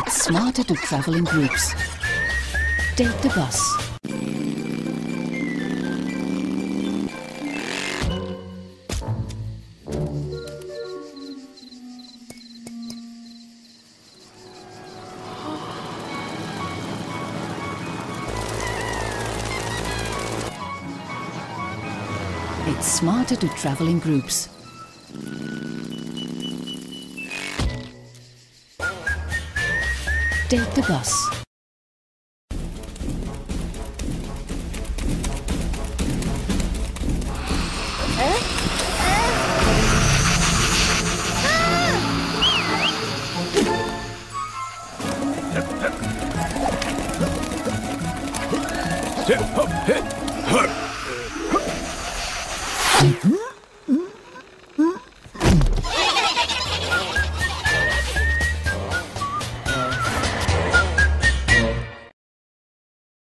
It's smarter to travel in groups. Take the bus. It's smarter to travel in groups. Take the bus.